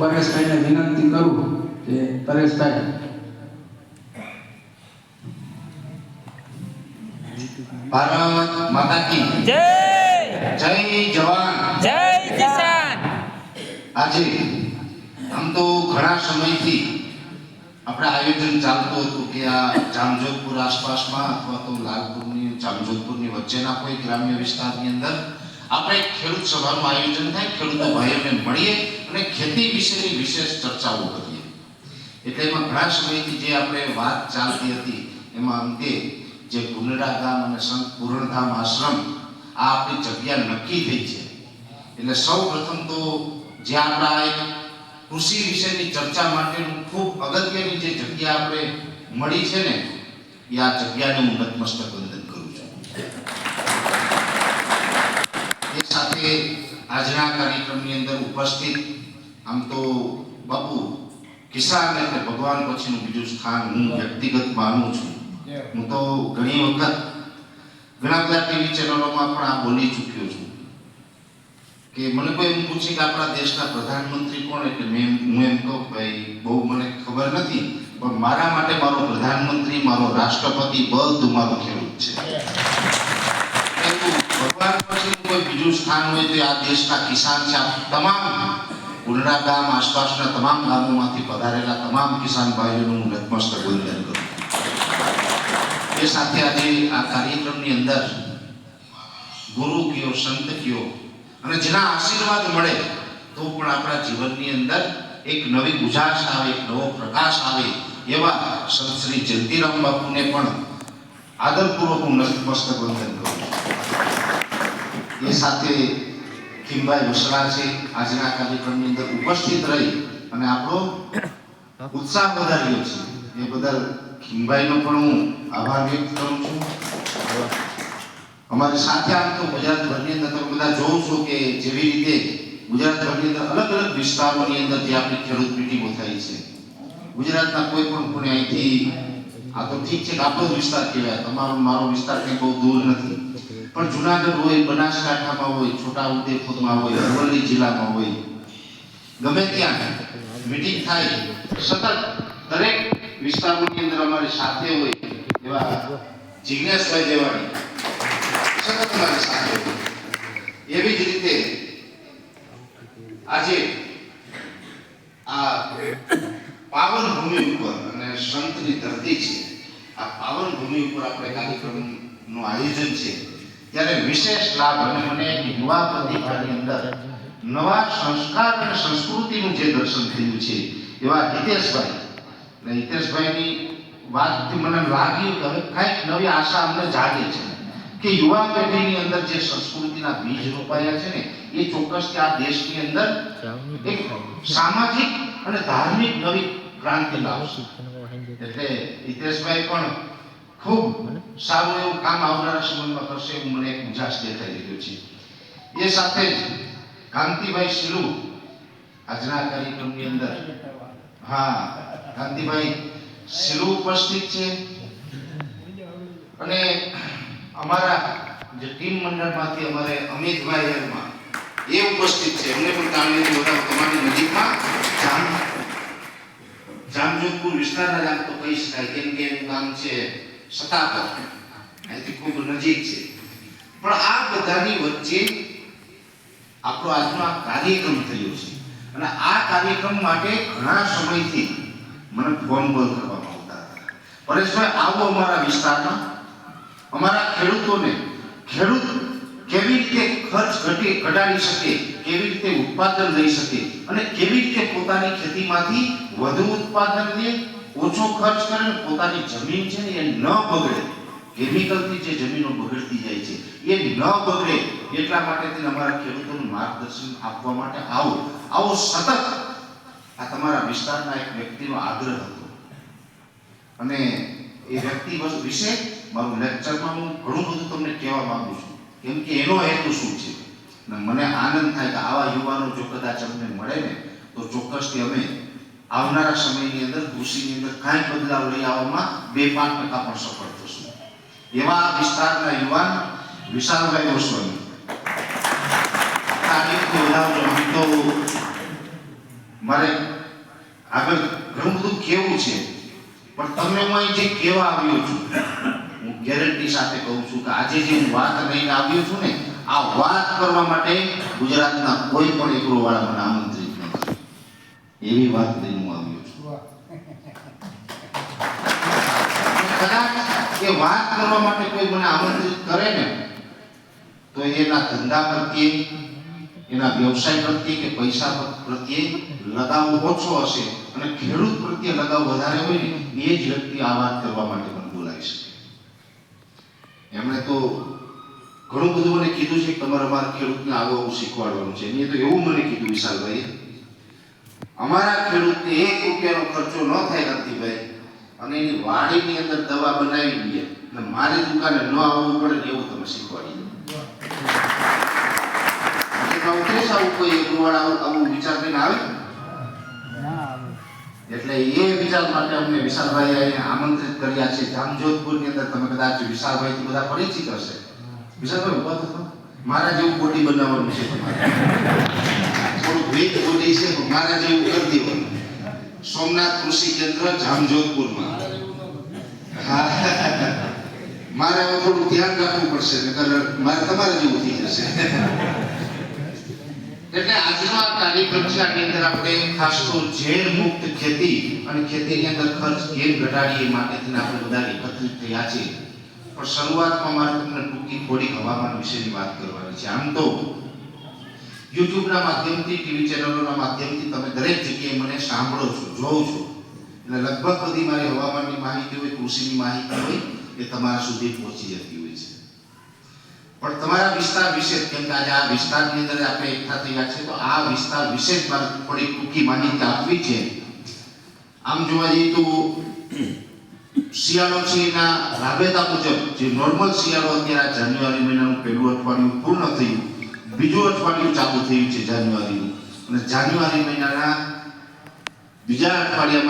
પરેશભાઈને વિનંતી કરું કે પરેશભાઈ ભારત માતા કી જય. જય જવાન. જય કિસાન. આજે આમ તો ઘણા સમયથી આપણે આયોજન ચાલતું હતું કે આ જામજોધપુર આસપાસમાં અથવા તો લાલપુરની જામજોધપુરની વચ્ચેના કોઈ ગ્રામ્ય વિસ્તારની અંદર આપણે ખેડૂત સભાનું આયોજન થાય, ખેડૂતો ભાઈઓને મળીએ અને ખેતી વિશેની વિશેષ ચર્ચાઓ કરીએ. એટલે એમાં ઘણા સમયથી જે આપણે વાત ચાલતી હતી, એમાં અંતે જે ગુંડરા ગામ અને સંત પૂરણધામ આશ્રમ, આ આપણી જગ્યા નક્કી થઈ છે. એટલે સૌ પ્રથમ તો જે આપણા એક કૃષિ વિશેની ચર્ચા માટેનું ખૂબ અગત્યની જે જગ્યા આપણે મળી છે ને, એ આ જગ્યાને હું નતમસ્તક વંદન કરું છું એ સાથે આજના કાર્યક્રમની અંદર ઉપસ્થિત આમ તો બાપુ કિસાન એટલે ભગવાન પછીનું બીજું સ્થાન હું વ્યક્તિગત માનું છું. હું તો ઘણી વખત ઘણા બધા ટીવી ચેનલોમાં પણ આ બોલી ચૂક્યો છું. કે મને કોઈ એમ પૂછે કે આપણા દેશના પ્રધાનમંત્રી કોણ? એટલે મેં હું એમ કહું ભાઈ બહુ મને ખબર નથી પણ મારા માટે મારો પ્રધાનમંત્રી મારો રાષ્ટ્રપતિ બધું મારું ખેડૂત છે એવું ભગવાન પછીનું કોઈ બીજું સ્થાન હોય તો આ દેશના કિસાન છે તમામ ઉલડા ગામ આસપાસના તમામ ગામોમાંથી પધારેલા તમામ કિસાન ભાઈઓનું હું નતમસ્તક વંદન કરું એ સાથે આજે આ કાર્યક્રમની અંદર ગુરુ કયો, સંત કયો અને જેના આશીર્વાદ મળે તો પણ આપણા જીવનની અંદર એક નવી ઉજાસ આવે, એક નવો પ્રકાશ આવે એવા સંત શ્રી જયંતિરામ બાપુને પણ આદરપૂર્વક હું નતમસ્તક વંદન કરું. એ સાથે કિમભાઈ વસરા છે. આજના કાર્યક્રમની અંદર ઉપસ્થિત રહી અને આપણો ઉત્સાહ વધાર્યો છે. એ બદલ કિમભાઈનો પણ હું આભાર વ્યક્ત કરું છું. અમારી સાથે આમ તો ગુજરાતભરની અંદર તમે બધા જોઉં છો કે જેવી રીતે ગુજરાતભરની અંદર અલગ અલગ વિસ્તારોની અંદર જે આપણી ખેડૂત મીટિંગો થાય છે. ગુજરાતના કોઈ પણ ખૂણે અહીંથી આ ઠીક છે આપણો વિસ્તાર કહેવાય. તમારો, મારો વિસ્તાર કંઈ બહુ દૂર નથી. પણ જુનાગઢ હોય, બનાસકાંઠામાં હોય, છોટાઉદેપુરમાં હોય, અરવલ્લી જિલ્લામાં હોય, ગમે ત્યાં મિટિંગ થાય, સતત દરેક વિસ્તારોની અંદર અમારી સાથે હોય એવા જિજ્ઞાસભાઈ દેવાણી. સતત અમારી સાથે. એવી જ રીતે આજે આ પાવન ભૂમિ ઉપર અને સંતની ધરતી છે. આ પાવન ભૂમિ ઉપર આપણે કાર્યક્રમનું આયોજન છે. ત્યારે વિશેષ લાભ અને મને યુવા પ્રતિભાની અંદર નવા સંસ્કાર અને સંસ્કૃતિનું જે દર્શન થયું છે એવા હિતેશભાઈ. અને હિતેશભાઈની વાતથી મને લાગ્યું કે હવે કંઈક નવી આશા અમને જાગે છે કે યુવા પેઢીની અંદર જે સંસ્કૃતિના બીજ રોપાયા છે ને એ ચોક્કસ કે આ દેશની અંદર એક સામાજિક અને ધાર્મિક નવી ક્રાંતિ લાવશે. એટલે હિતેશભાઈ પણ ખૂબ સારું એવું કામ આવનારા સમયમાં કરશે એવું મને એક ઉજાસ દેખાઈ રહ્યો છે. એ સાથે જ કાંતિભાઈ શિલુ આજના કાર્યક્રમની અંદર. હા કાંતિભાઈ શિલુ ઉપસ્થિત છે. અને અમારા જે ટીમ મંડળમાંથી અમારે અમિતભાઈ એ ઉપસ્થિત છે. એમને પણ તાળીઓથી વધાવો તમારી નજીકમાં જામ જામજોધપુર વિસ્તારના નામ તો કહી શકાય કેમ કે એનું નામ છે સતાપર. અહીંથી ખૂબ નજીક છે. પણ આ બધાની વચ્ચે આપણો આજનો આ કાર્યક્રમ થયો છે. અને આ કાર્યક્રમ માટે ઘણા સમયથી મને ફોન કોલ કરવામાં આવતા હતા. પરેશભાઈ, આવો અમારા વિસ્તારમાં. અમારા ખેડૂતોને ખેડૂત કેવી રીતે ખર્ચ ઘટી, ઘટાડી શકે, કેવી રીતે ઉત્પાદન લઈ શકે અને કેવી રીતે પોતાની ખેતીમાંથી વધુ ઉત્પાદન લે ઓછો ખર્ચ કરે પોતાની જમીન છે ને એ ન બગડે. કેમિકલથી જે જમીનો બગડતી જાય છે, એ ન બગડે એટલા માટે તેને અમારા ખેડૂતોનું માર્ગદર્શન આપવા માટે આવો. આવો સતત આ તમારા વિસ્તારના એક વ્યક્તિનો આગ્રહ હતો. અને એ વ્યક્તિ વિશે મારું લેક્ચરમાં હું ઘણું બધું તમને કહેવા માંગુ છું. કેમ કે એનો હેતુ શું છે? અને મને આનંદ થાય કે આવા યુવાનો જો કદાચ અમને મળે ને, તો ચોક્કસથી અમે આવનારા સમયની અંદર, કૃષિની અંદર કાંઈ બદલાવ લઈ આવવામાં બે પાંચ ટકા પણ સફળ થશું. એવા વિસ્તારના યુવાન વિશાલભાઈ ગોસ્વામી. તો મારે આગળ ઘણું બધું કેવું છે, પણ તમને હું અહીં જે કહેવા આવ્યો છું ગેરંટી સાથે કહું છું કે આજે જે હું વાત લઈને આવ્યો છું ને આ વાત કરવા માટે ગુજરાતના કોઈ પણ એકરોવાળા મને આમંત્રિત નથી. એવી વાત લઈને હું આવ્યો છું. કદાચ એ વાત કરવા માટે કોઈ મને આમંત્રિત કરે ને તો એના ધંધા પ્રત્યે એના વ્યવસાય પ્રત્યે કે પૈસા પ્રત્યે લગાવ ઓછો હશે અને ખેડૂત પ્રત્યે લગાવ વધારે હોય ને એ જ વ્યક્તિ આ વાત કરવા માટે શકે એમણે તો ઘણું બધું મને કીધું છે કે તમારે અમારા ખેડૂતને આગળ આવું શીખવાડવાનું છે. એને તો એવું મને કીધું વિશાલભાઈ અમારા ખેડૂતને એક રૂપિયાનો ખર્ચો ન થાય નથી અને એની વાડીની અંદર દવા બનાવી દઈએ. અને મારી દુકાને ન આવવું પડે ને એવું તમે શીખવાડી દો. એટલે આવું કોઈ આવું આવું વિચાર કરીને આવે? એટલે એ વિચાર માટે અમને વિશાલભાઈ અહીંયા આમંત્રિત કર્યા છે. જામજોધપુરની અંદર તમે કદાચ વિશાલભાઈ બધા પરિચિત હશે. વિશાલભાઈ ઊભા થતો મારા જેવું બોડી બનાવવાનું છે થોડું વેટ બોડી છે મારા જેવું કરી દેવાનું સોમનાથ કૃષિ કેન્દ્ર જામજોધપુરમાં. મારે થોડું ધ્યાન રાખવું પડશે, નકર મારે તમારે જેવું થઈ જશે. એટલે આજના તારી છે અંદર આપણે ખાસ તો ઝેર મુક્ત ખેતી અને ખેતીની અંદર ખર્ચ ઘેર ઘટાડીએ માટેથી આપણે બધા એકત્રિત થયા છે પણ શરૂઆતમાં મારે તમને ટૂંકી થોડી હવામાન વિશેની વાત કરવાની છે. આમ તો યુટ્યુબના માધ્યમથી, ટીવી ચેનલોના માધ્યમથી તમે દરેક જગ્યાએ મને સાંભળો છો, જોઉં છો. એટલે લગભગ બધી મારી હવામાનની માહિતી હોય, કૃષિની માહિતી હોય, એ તમારા સુધી પહોંચી જતી હોય છે. પણ તમારા વિસ્તાર વિશે કેમ કે આજે આ વિસ્તારની અંદર આપણે એકઠા થયા છે તો આ વિસ્તાર વિશે જ મારે થોડી ટૂંકી માહિતી આપવી છે. આમ જોવા જઈએ તો શિયાળો છે એના રાબેતા મુજબ, જે નોર્મલ શિયાળો અત્યારે જાન્યુઆરી મહિનાનું પહેલું અઠવાડિયું પૂર્ણ થયું, બીજું અઠવાડિયું ચાલુ થયું છે જાન્યુઆરીનું. અને જાન્યુઆરી મહિનાના બીજા અઠવાડિયામાં